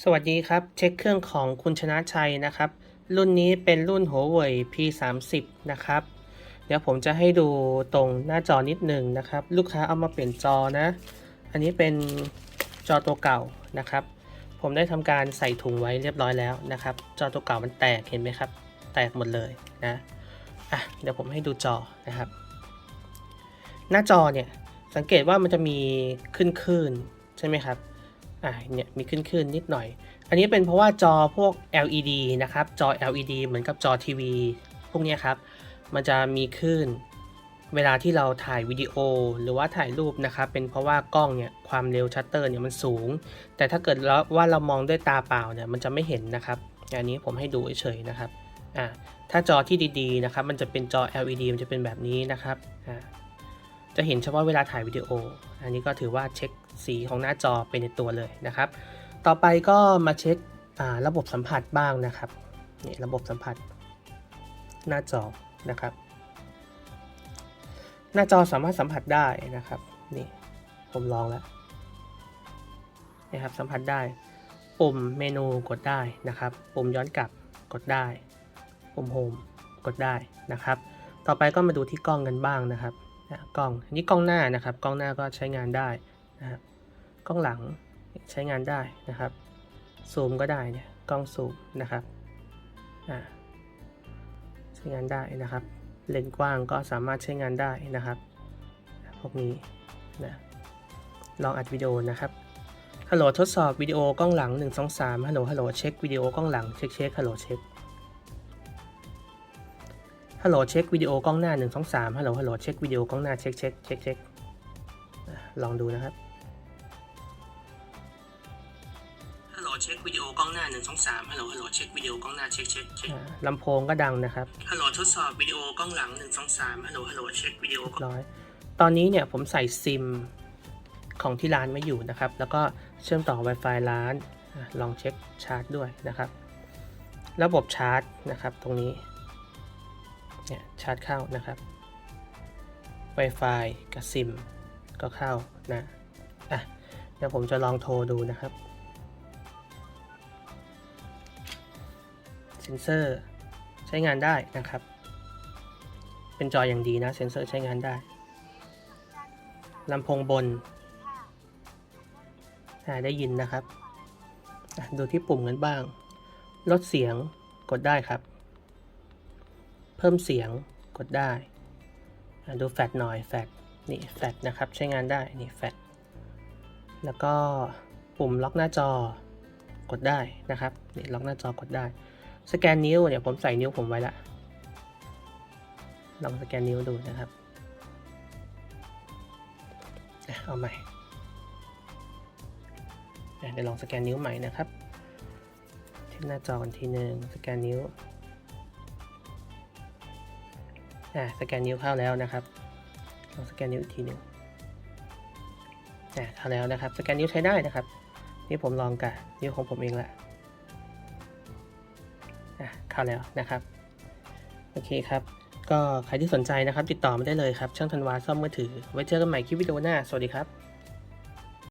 สวัสดีครับ เช็คเครื่องของคุณชนะชัยนะครับ รุ่นนี้เป็นรุ่นหัวเว่ย P30 นะครับ เดี๋ยวผมจะให้ดูตรงหน้าจอนิดหนึ่งนะครับ ลูกค้าเอามาเปลี่ยนจอนะ อันนี้เป็นจอตัวเก่านะครับ ผมได้ทำการใส่ถุงไว้เรียบร้อยแล้วนะครับ จอตัวเก่ามันแตกเห็นไหมครับ แตกหมดเลยนะอะเดี๋ยวผมให้ดูจอนะครับ หน้าจอเนี่ยสังเกตว่ามันจะมีขึ้นคลื่นใช่ไหมครับ อ่าเนี่ยมีขึ้นขึ้นนิดหน่อย อันนี้เป็นเพราะว่าจอพวก LED นะครับ จอ LED เหมือนกับจอทีวีพวกนี้ครับ มันจะมีคลื่นเวลาที่เราถ่ายวิดีโอหรือว่าถ่ายรูปนะครับ เป็นเพราะว่ากล้องเนี่ยความเร็วชัตเตอร์เนี่ยมันสูง แต่ถ้าเกิดแล้วว่าเรามองด้วยตาเปล่าเนี่ยมันจะไม่เห็นนะครับ อันนี้ผมให้ดูเฉยๆนะครับอ่าถ้าจอที่ดีๆนะครับ มันจะเป็นจอ LED มันจะเป็นแบบนี้นะครับอ่าจะเห็นเฉพาะเวลาถ่ายวิดีโอ อันนี้ก็ถือว่าเช็ค สีของหน้าจอเป็นในตัวเลยนะครับ ต่อไปก็มาเช็คระบบสัมผัสบ้างนะครับนี่ระบบสัมผัสหน้าจอนะครับ หน้าจอสามารถสัมผัสได้นะครับนี่ผมลองแล้วนะครับสัมผัสได้ ปุ่มเมนูกดได้นะครับ ปุ่มย้อนกลับกดได้ ปุ่มโฮมกดได้นะครับ ต่อไปก็มาดูที่กล้องกันบ้างนะครับอะกล้องอันนี้กล้องหน้านะครับ กล้องหน้าก็ใช้งานได้นะครับ กล้องหลังใช้งานได้นะครับ ซูมก็ได้เนี่ยกล้องซูมนะครับใช้งานได้นะครับ เลนส์กว้างก็สามารถใช้งานได้นะครับ พวกนี้นะลองอัดวิดีโอนะครับฮัลโหลทดสอบวิดีโอกล้องหลัง 1 2 3ฮัลโหลฮัลโหลเช็ควิดีโอกล้องหลังเช็คเช็คฮัลโหลเช็คฮัลโหลเช็ควิดีโอกล้องหน้า 1 2 3ฮัลโหลฮัลโหลเช็ควิดีโอกล้องหน้าเช็คเช็คเช็คเช็คลองดูนะครับ ลโหลเช็ควิดีโอกล้องหน้า1 2 3ฮัลโหลฮัลโหลเช็ควิดีโอกล้องหน้าเช็คเช็คเช็คลำโพงก็ดังนะครับฮัลโหลทดสอบวิดีโอกล้องหลัง1 2 3ฮัลโหลฮัลโหลเช็ควิดีโอร้อยตอนนี้เนี่ยผมใส่ซิมของที่ร้านไว้อยู่นะครับ แล้วก็เชื่อมต่อ Wi-Fi ร้านอะลองเช็คชาร์จด้วยนะครับ ระบบชาร์จนะครับตรงนี้เนี่ยชาร์จเข้านะครับ Wi-Fi กับซิมก็เข้านะอะเดี๋ยวผมจะลองโทรดูนะครับ เซนเซอร์ใช้งานได้นะครับ เป็นจออย่างดีนะเซนเซอร์ใช้งานได้ลำโพงบนได้ยินนะครับ ดูที่ปุ่มกันบ้าง ลดเสียงกดได้ครับ เพิ่มเสียงกดได้ ดูแฟลชหน่อยแฟลชนี่แฟลชนะครับ ใช้งานได้นี่แฟลชแล้วก็ปุ่มล็อกหน้าจอกดได้นะครับนี่ล็อกหน้าจอกดได้ สแกนนิ้วเนี่ยผมใส่นิ้วผมไว้ละลองสแกนนิ้วดูนะครับ เอาใหม่เดี๋ยวลองสแกนนิ้วใหม่นะครับที่หน้าจอกันทีหนึ่งสแกนนิ้วอะสแกนนิ้วเข้าแล้วนะครับลองสแกนนิ้วอีกทีหนึ่งอะเข้าแล้วนะครับ สแกนนิ้วใช้ได้นะครับ นี่ผมลองกับนิ้วของผมเองละอะ เข้าแล้วนะครับ โอเคครับ ก็ใครที่สนใจนะครับ ติดต่อมาได้เลยครับ ช่างธันวาซ่อมมือถือ ไว้เจอกันใหม่คลิปวิดีโอหน้า สวัสดีครับ